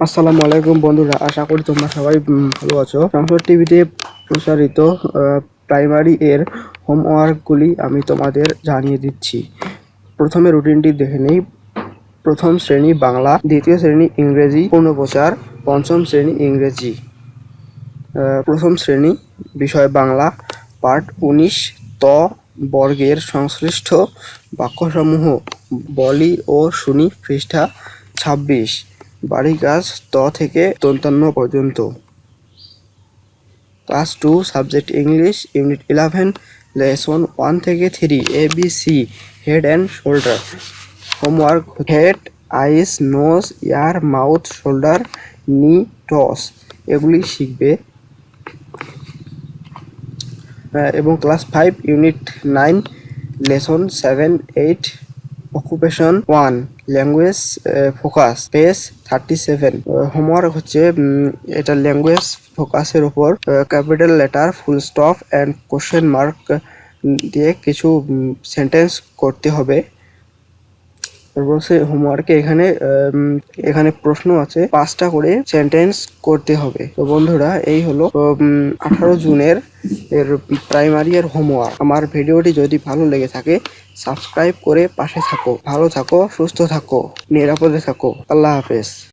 আসসালামু আলাইকুম বন্ধুরা আশা করি তোমরা সবাই ভালো আছো। সংসদ টিভিতে প্রচারিত আহ, প্রাইমারি এর হোমওয়ার্কগুলি আমি তোমাদের জানিয়ে দিচ্ছি। প্রথমে রুটিনটি দেখে নেই। প্রথম শ্রেণি বাংলা দ্বিতীয় শ্রেণি ইংরেজি পূর্ণপ্রচার পঞ্চম শ্রেণি ইংরেজি। প্রথম শ্রেণি বিষয় বাংলা পাঠ উনিশ ত বর্গের সংশ্লিষ্ট বাক্যসমূহ বলি ও শুনি পৃষ্ঠা ছাব্বিশ। বাড়ি গাছ ত থেকে দন্তান্ন পর্যন্ত। Class two subject English unit eleven lesson one থেকে three A B C head and shoulder homework head eyes nose ear mouth shoulder knee toes এগুলি শিখবে। এবং class five unit nine lesson seven eight occupation one language focus page thirty seven homework হচ্ছে এটা language ফোকাসের উপর capital letter full stop and question mark দিয়ে কিছু sentence করতে হবে। তারপর সে হোমওয়ার্কে এখানে এখানে প্রশ্ন আছে। পাঁচটা করে সেন্টেন্স করতে হবে। তো বন্ধুরা, এই হলো আঠারো জুনের এর প্রাইমারি এর হোমওয়ার্ক আমার ভিডিওটি যদি ভালো লেগে থাকে সাবস্ক্রাইব করে পাশে থাকো। ভালো থাকো, সুস্থ থাকো, নিরাপদে থাকো। আল্লাহ হাফেজ।